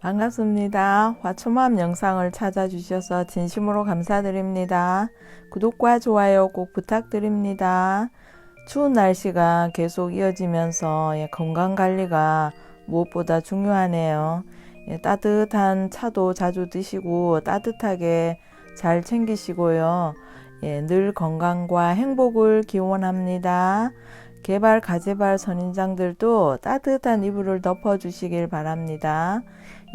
반갑습니다. 화초맘 영상을 찾아주셔서 진심으로 감사드립니다. 구독과 좋아요 꼭 부탁드립니다. 추운 날씨가 계속 이어지면서 예, 건강 관리가 무엇보다 중요하네요. 예, 따뜻한 차도 자주 드시고 따뜻하게 잘 챙기시고요. 예, 늘 건강과 행복을 기원합니다. 개발 가재발 선인장들도 따뜻한 이불을 덮어주시길 바랍니다.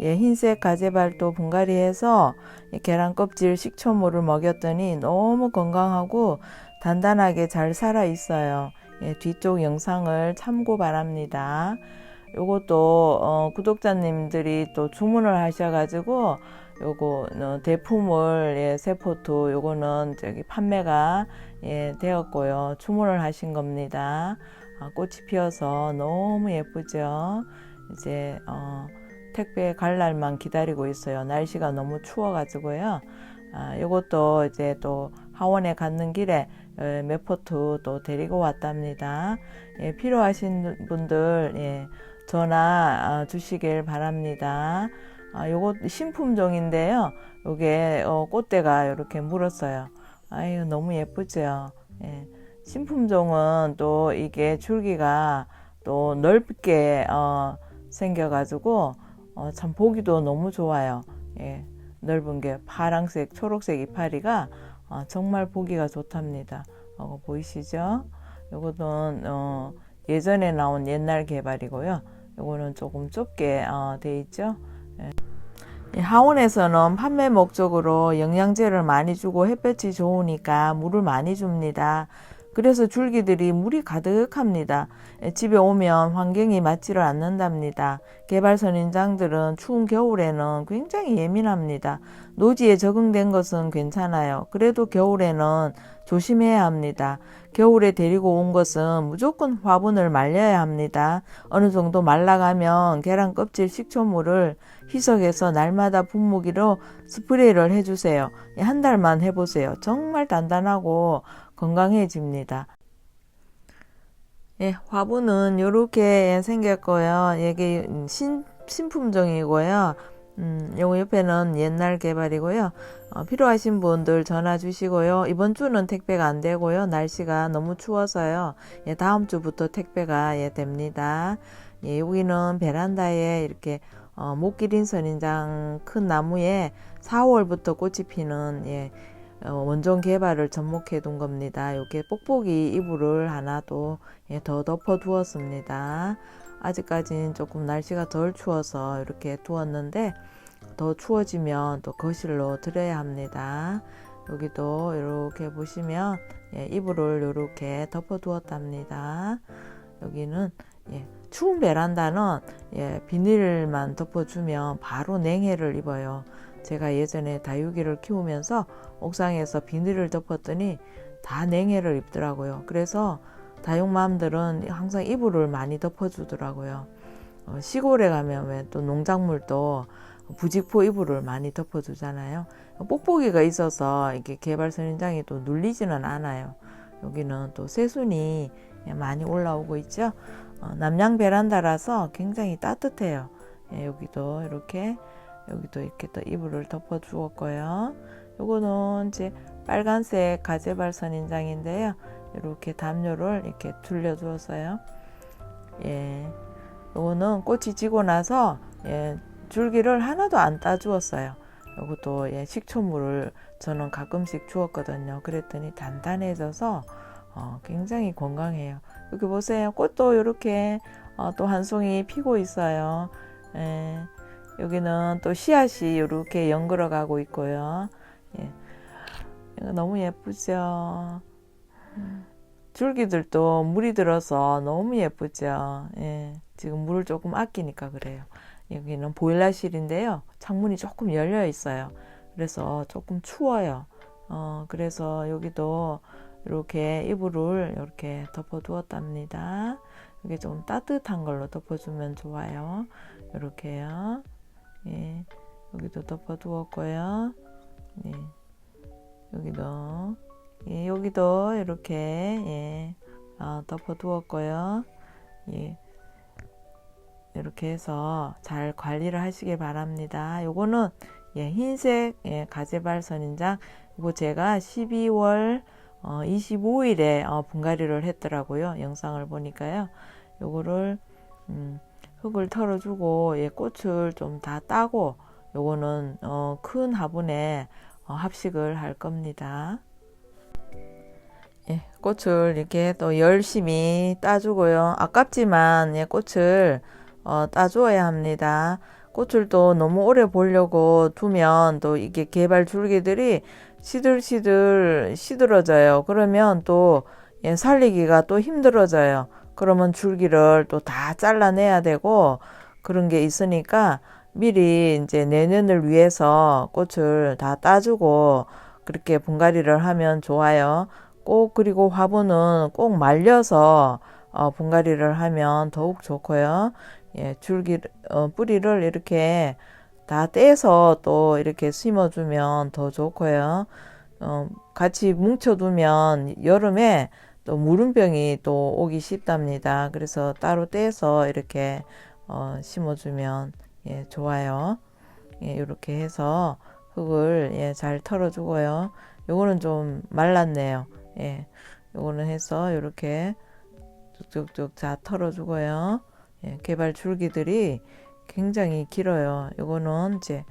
예, 흰색 가재발도 분갈이해서 계란 껍질 식초물을 먹였더니 너무 건강하고 단단하게 잘 살아 있어요. 예, 뒤쪽 영상을 참고 바랍니다. 요것도 어, 구독자님들이 또 주문을 하셔가지고 요거 어, 대품을 예, 세포트 요거는 저기 판매가 예, 되었고요. 주문을 하신 겁니다. 아, 꽃이 피어서 너무 예쁘죠. 이제 어, 택배 갈 날만 기다리고 있어요. 날씨가 너무 추워가지고요. 아, 요것도 이제 또 하원에 갔는 길에 예, 몇 포트 또 데리고 왔답니다. 예, 필요하신 분들 예, 전화 아, 주시길 바랍니다. 아, 요거 신품종인데요. 요게 어, 꽃대가 이렇게 물었어요. 아유 너무 예쁘죠. 예. 신품종은 또 이게 줄기가 또 넓게 어, 생겨가지고 어, 참 보기도 너무 좋아요. 예, 넓은 게 파랑색, 초록색 이파리가 어, 정말 보기가 좋답니다. 어, 보이시죠? 요거는 어, 예전에 나온 옛날 개발이고요. 요거는 조금 좁게 어, 돼 있죠. 예. 하원에서는 판매 목적으로 영양제를 많이 주고 햇볕이 좋으니까 물을 많이 줍니다. 그래서 줄기들이 물이 가득합니다. 예, 집에 오면 환경이 맞지를 않는답니다. 개발 선인장들은 추운 겨울에는 굉장히 예민합니다. 노지에 적응된 것은 괜찮아요. 그래도 겨울에는 조심해야 합니다. 겨울에 데리고 온 것은 무조건 화분을 말려야 합니다. 어느 정도 말라가면 계란 껍질 식초물을 희석해서 날마다 분무기로 스프레이를 해주세요. 예, 한 달만 해보세요. 정말 단단하고 건강해집니다. 예, 화분은 이렇게 생겼고요. 이게 신, 신품종이고요. 음, 요거 옆에는 옛날 개발이고요. 어, 필요하신 분들 전화 주시고요. 이번 주는 택배가 안 되고요. 날씨가 너무 추워서요. 예, 다음 주부터 택배가 예, 됩니다. 예, 여기는 베란다에 이렇게 어, 목기린 선인장 큰 나무에 4월부터 꽃이 피는 예, 어, 원종 개발을 접목해 둔 겁니다. 이렇게 뽁뽁이 이불을 하나 또 예, 더 덮어 두었습니다. 아직까지는 조금 날씨가 덜 추워서 이렇게 두었는데 더 추워지면 또 거실로 들여야 합니다. 여기도 이렇게 보시면 예, 이불을 이렇게 덮어 두었답니다. 여기는 예, 추운 베란다는 예, 비닐만 덮어주면 바로 냉해를 입어요. 제가 예전에 다육이를 키우면서 옥상에서 비닐을 덮었더니 다 냉해를 입더라고요. 그래서 다육맘들은 항상 이불을 많이 덮어주더라고요. 어, 시골에 가면 왜 또 농작물도 부직포 이불을 많이 덮어주잖아요. 뽁뽁이가 있어서 이게 개발 선인장이 또 눌리지는 않아요. 여기는 또 새순이 많이 올라오고 있죠. 어, 남양 베란다라서 굉장히 따뜻해요. 예, 여기도 이렇게 여기도 이렇게 또 이불을 덮어 주었고요. 요거는 이제 빨간색 가재발 선 인장인데요. 이렇게 담요를 이렇게 둘려 주었어요. 예. 요거는 꽃이 지고 나서 예, 줄기를 하나도 안 따 주었어요. 요것도 예, 식초물을 저는 가끔씩 주었거든요. 그랬더니 단단해져서 어, 굉장히 건강해요. 여기 보세요. 꽃도 이렇게 어, 또한 송이 피고 있어요. 예, 여기는 또 씨앗이 이렇게 연걸어 가고 있고요. 예, 너무 예쁘죠. 줄기들도 물이 들어서 너무 예쁘죠. 예, 지금 물을 조금 아끼니까 그래요. 여기는 보일러실인데요. 창문이 조금 열려 있어요. 그래서 조금 추워요. 어, 그래서 여기도 이렇게 이불을 이렇게 덮어 두었답니다. 이게 좀 따뜻한 걸로 덮어주면 좋아요. 이렇게요. 예, 여기도 덮어 두었고요. 예, 여기도 예, 여기도 이렇게 예, 어, 덮어 두었고요. 예, 이렇게 해서 잘 관리를 하시기 바랍니다. 요거는 예, 흰색 예, 가재발 선인장 이거 제가 12월 어, 25일에 어, 분갈이를 했더라고요. 영상을 보니까요. 요거를 음, 흙을 털어주고 예, 꽃을 좀 다 따고 요거는 어, 큰 화분에 어, 합식을 할 겁니다. 예, 꽃을 이렇게 또 열심히 따주고요. 아깝지만 예, 꽃을 어, 따주어야 합니다. 꽃을 또 너무 오래 보려고 두면 또 이게 개발 줄기들이 시들시들 시들어져요. 그러면 또 예, 살리기가 또 힘들어져요. 그러면 줄기를 또 다 잘라내야 되고 그런 게 있으니까 미리 이제 내년을 위해서 꽃을 다 따주고 그렇게 분갈이를 하면 좋아요. 꼭 그리고 화분은 꼭 말려서 어, 분갈이를 하면 더욱 좋고요. 예, 줄기 어, 뿌리를 이렇게 다 떼서 또 이렇게 심어주면 더 좋고요. 어, 같이 뭉쳐두면 여름에 또 무름병이 또 오기 쉽답니다. 그래서 따로 떼서 이렇게 어, 심어주면 예, 좋아요. 예, 이렇게 해서 흙을 예, 잘 털어주고요. 요거는 좀 말랐네요. 예, 요거는 해서 이렇게 쭉쭉쭉 다 털어주고요. 예, 개발 줄기들이 굉장히 길어요. 요거는 이제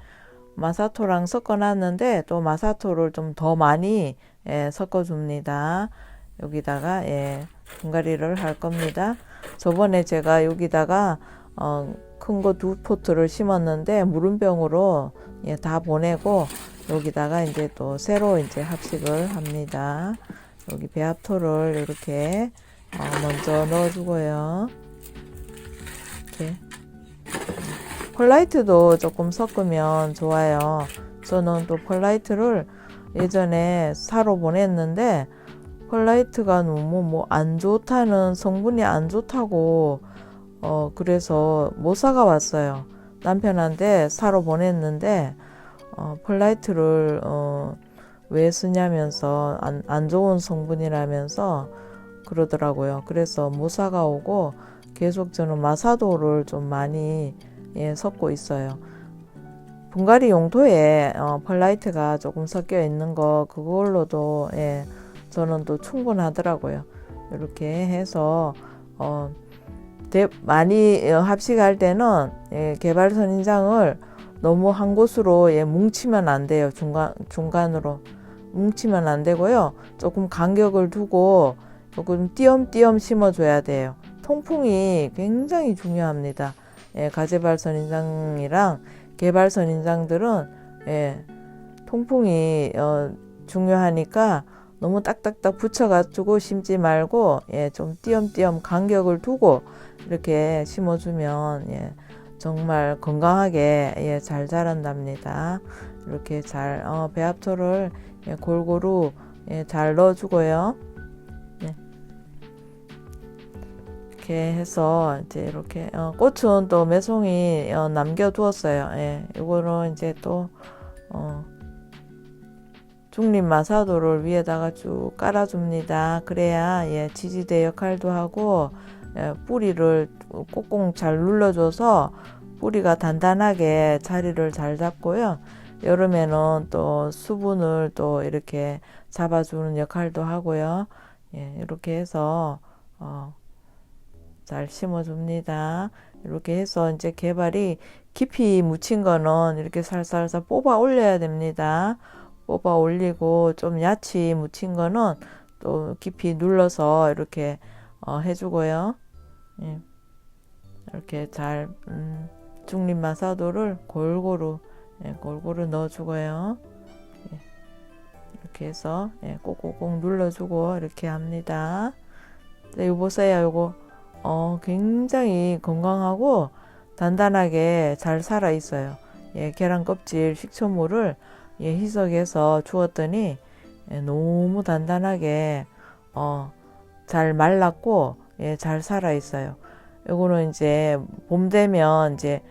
마사토랑 섞어놨는데 또 마사토를 좀 더 많이 예, 섞어줍니다. 여기다가 예, 분갈이를 할 겁니다. 저번에 제가 여기다가 어, 큰 거 두 포트를 심었는데 무름병으로 예, 다 보내고 여기다가 이제 또 새로 이제 합식을 합니다. 여기 배합토를 이렇게 어, 먼저 넣어주고요. 이렇게 펄라이트도 조금 섞으면 좋아요. 저는 또 펄라이트를 예전에 사러 보냈는데 펄라이트가 너무 뭐 안 좋다는 성분이 안 좋다고 어 그래서 못 사가 왔어요. 남편한테 사러 보냈는데 어 펄라이트를 어 왜 쓰냐면서 안, 안 좋은 성분이라면서 그러더라고요. 그래서 못 사가 오고 계속 저는 마사도를 좀 많이 예, 섞고 있어요. 분갈이 용토에 어, 펄라이트가 조금 섞여 있는 거 그걸로도 예, 저는 또 충분하더라고요. 이렇게 해서 어, 대, 많이 어, 합식할 때는 예, 개발 선 인장을 너무 한 곳으로 예, 뭉치면 안 돼요. 중간 중간으로 뭉치면 안 되고요. 조금 간격을 두고 조금 띄엄띄엄 심어줘야 돼요. 통풍이 굉장히 중요합니다. 예, 가재발 선 인장이랑 개발 선 인장들은 예, 통풍이 어, 중요하니까 너무 딱딱딱 붙여가지고 심지 말고 예, 좀 띄엄띄엄 간격을 두고 이렇게 심어주면 예, 정말 건강하게 예, 잘 자란답니다. 이렇게 잘 어, 배합토를 예, 골고루 예, 잘 넣어주고요. 네. 이렇게 해서 이제 이렇게 어, 꽃은 또 매송이 어, 남겨두었어요. 예, 이거는 이제 또 어, 중립 마사도를 위에다가 쭉 깔아줍니다. 그래야 예, 지지대 역할도 하고 예, 뿌리를 꼭꼭 잘 눌러줘서 뿌리가 단단하게 자리를 잘 잡고요. 여름에는 또 수분을 또 이렇게 잡아주는 역할도 하고요. 예, 이렇게 해서 어, 잘 심어줍니다. 이렇게 해서 이제 개발이 깊이 묻힌 거는 이렇게 살살살 뽑아 올려야 됩니다. 뽑아 올리고 좀 야치 묻힌 거는 또 깊이 눌러서 이렇게 어, 해주고요. 예. 이렇게 잘 음, 중립 마사도를 골고루 예, 골고루 넣어주고요. 예. 이렇게 해서 예, 꼭꼭꼭 눌러주고 이렇게 합니다. 네, 이거 보세요. 이거 어, 굉장히 건강하고 단단하게 잘 살아 있어요. 예, 계란 껍질 식초물을 예, 희석해서 주었더니 예, 너무 단단하게 어, 잘 말랐고 예, 잘 살아 있어요. 요거는 이제 봄 되면 이제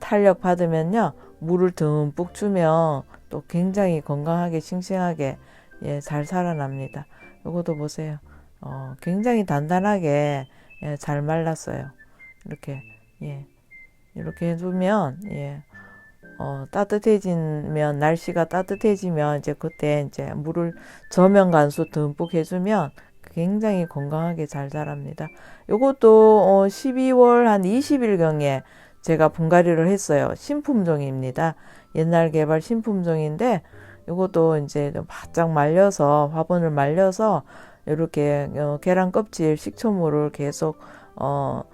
탄력 받으면요 물을 듬뿍 주면 또 굉장히 건강하게 싱싱하게 예, 잘 살아납니다. 요것도 보세요. 어, 굉장히 단단하게 예, 잘 말랐어요. 이렇게 예, 이렇게 해주면 예. 어, 따뜻해지면 날씨가 따뜻해지면 이제 그때 이제 물을 저면 간수 듬뿍 해주면 굉장히 건강하게 잘 자랍니다. 요것도 어, 12월 한 20일 경에 제가 분갈이를 했어요. 신품종입니다. 옛날 개발 신품종인데 요것도 이제 좀 바짝 말려서 화분을 말려서 이렇게 어, 계란 껍질 식초물을 계속 어,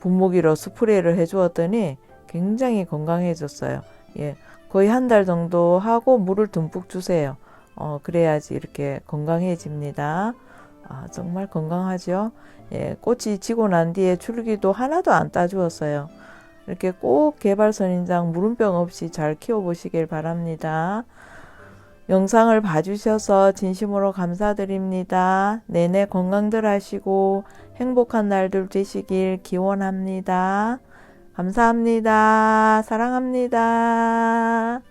분무기로 스프레이를 해주었더니 굉장히 건강해졌어요. 예, 거의 한 달 정도 하고 물을 듬뿍 주세요. 어, 그래야지 이렇게 건강해집니다. 아, 정말 건강하죠? 예, 꽃이 지고 난 뒤에 줄기도 하나도 안 따주었어요. 이렇게 꼭 개발 선인장 물음병 없이 잘 키워보시길 바랍니다. 영상을 봐주셔서 진심으로 감사드립니다. 내내 건강들 하시고 행복한 날들 되시길 기원합니다. 감사합니다. 사랑합니다.